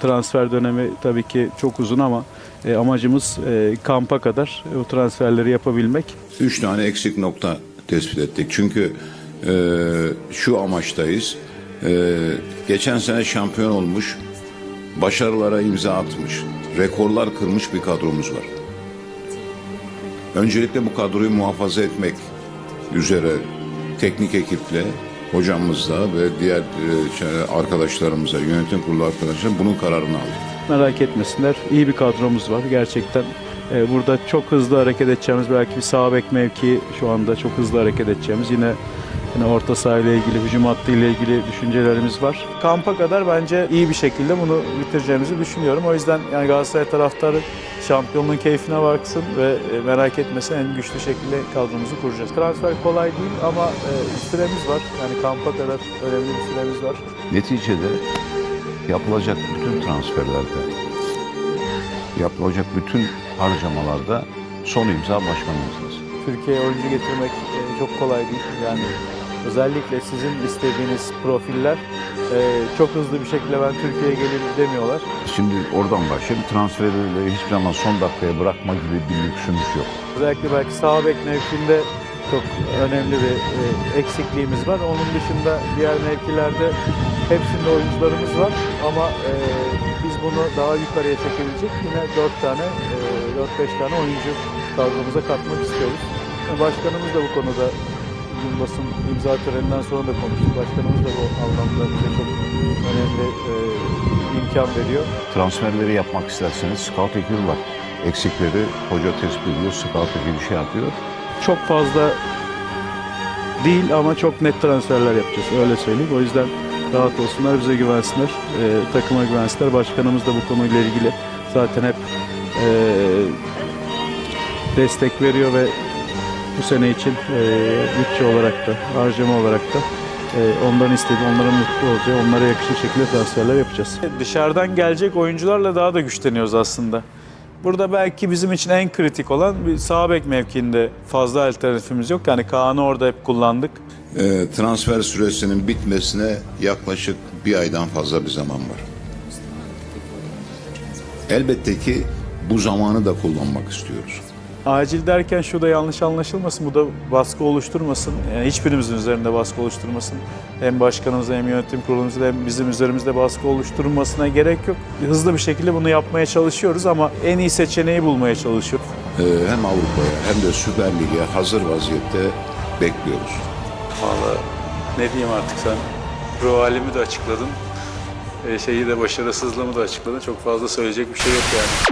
transfer dönemi tabii ki çok uzun ama e, amacımız e, kampa kadar o transferleri yapabilmek. Üç tane eksik nokta tespit ettik. Çünkü e, şu amaçtayız. E, geçen sene şampiyon olmuş, başarılara imza atmış, rekorlar kırmış bir kadromuz var. Öncelikle bu kadroyu muhafaza etmek üzere teknik ekiple, hocamızla ve diğer e, şey, arkadaşlarımıza, yönetim kurulu arkadaşlar bunun kararını aldık. Merak etmesinler. İyi bir kadromuz var. Gerçekten e, burada çok hızlı hareket edeceğimiz belki bir sağ bek mevkii şu anda çok hızlı hareket edeceğimiz yine yine orta saha ile ilgili, hücum hattı ile ilgili düşüncelerimiz var. Kampa kadar bence iyi bir şekilde bunu bitireceğimizi düşünüyorum. O yüzden yani Galatasaray taraftarı şampiyonluğun keyfine baksın ve e, merak etmesin en güçlü şekilde kadromuzu kuracağız. Transfer kolay değil ama e, süremiz var. Yani kampa kadar önemli bir süremiz var. Neticede yapılacak bütün transferlerde, yapılacak bütün harcamalarda son imza başkanımızdır. Türkiye'ye oyuncu getirmek e, çok kolay değil. Yani özellikle sizin istediğiniz profiller e, çok hızlı bir şekilde ben Türkiye'ye gelirim demiyorlar. Şimdi oradan başlayıp transferleri hiçbir zaman son dakikaya bırakma gibi bir lüksümüz yok. Özellikle belki sağ bek mevkinde çok önemli bir e, eksikliğimiz var. Onun dışında diğer mevkilerde hepsinde oyuncularımız var ama e, biz bunu daha yukarıya çekebilecek yine 4 tane, e, 4-5 tane oyuncu kadromuza katmak istiyoruz. Başkanımız da bu konuda bugün basın imza töreninden sonra da konuştuk. Başkanımız da bu anlamda bize çok önemli e, imkan veriyor. Transferleri yapmak isterseniz scout ekibi var. Eksikleri hoca tespit ediyor, scout ekibi şey yapıyor. çok fazla değil ama çok net transferler yapacağız. Öyle söyleyeyim. O yüzden rahat olsunlar, bize güvensinler, e, takıma güvensinler. Başkanımız da bu konuyla ilgili zaten hep e, destek veriyor ve bu sene için e, bütçe olarak da, harcama olarak da e, ondan istedi, onların mutlu olacağı, onlara yakışır şekilde transferler yapacağız. Dışarıdan gelecek oyuncularla daha da güçleniyoruz aslında. Burada belki bizim için en kritik olan bir sağ bek mevkiinde fazla alternatifimiz yok. Yani Kaan'ı orada hep kullandık. E, transfer süresinin bitmesine yaklaşık bir aydan fazla bir zaman var. Elbette ki bu zamanı da kullanmak istiyoruz. Acil derken şu da yanlış anlaşılmasın, bu da baskı oluşturmasın. Yani hiçbirimizin üzerinde baskı oluşturmasın. Hem başkanımızda hem yönetim kurulumuzda hem bizim üzerimizde baskı oluşturmasına gerek yok. Hızlı bir şekilde bunu yapmaya çalışıyoruz ama en iyi seçeneği bulmaya çalışıyoruz. E, hem Avrupa'ya hem de Süper Lig'e hazır vaziyette bekliyoruz. Valla ne diyeyim artık sen ruh halimi de açıkladın. şeyi de başarısızlığımı da açıkladın. Çok fazla söyleyecek bir şey yok yani.